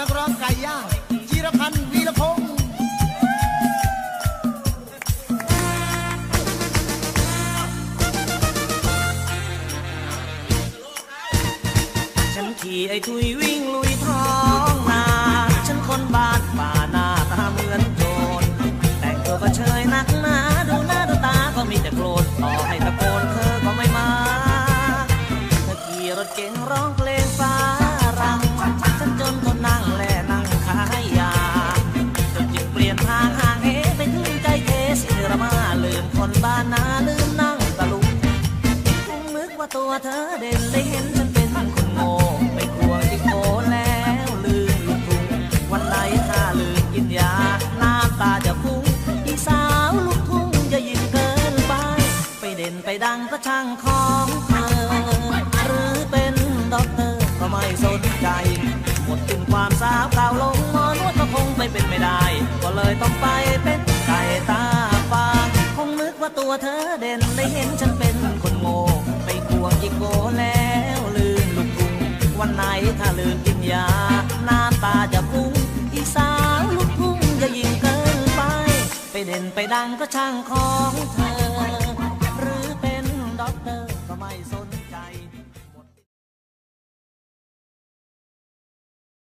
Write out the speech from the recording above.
นักร้องไก่ย่างจิรพันธ์วีรพงศ์ฉันขี่ไอ้ทุยวิ่งลุยท้องนา ฉันคนบ้านป่าหน้าตาเหมือนโจรแต่งตัวก็เชยนัก บ้านนาลืมนั่งตะลุกคงนึกว่าตัวเธอเด่นเลยเห็นฉันเป็นคนโง่ไปควที่โกแล้วลืมลูกทุ่งวันไหนถ้าลืมกินยาน้ำตาจะฟุ้งอีสาวลูกทุ่งจะยิ่งเกินไป ไปเด่นไปดังก็ช่างของเธอหรือเป็นด็อกเตอร์ก็ไม่สนใจหมดสิ้นความสาวเก่าลงมอนวดก็คงไปเป็นไม่ได้ ก็เลยต้องไป เด่นได้เห็นฉันเป็นคนโง่ไปควงจิโกแล้วลืมลูกกรุงวันไหนถ้าลืมกินยา หน้าตาจะพุ่งอีสาวลูกพุ่งจะยิ่งเกินไป ไปเด่นไปดังก็ช่างของเธอ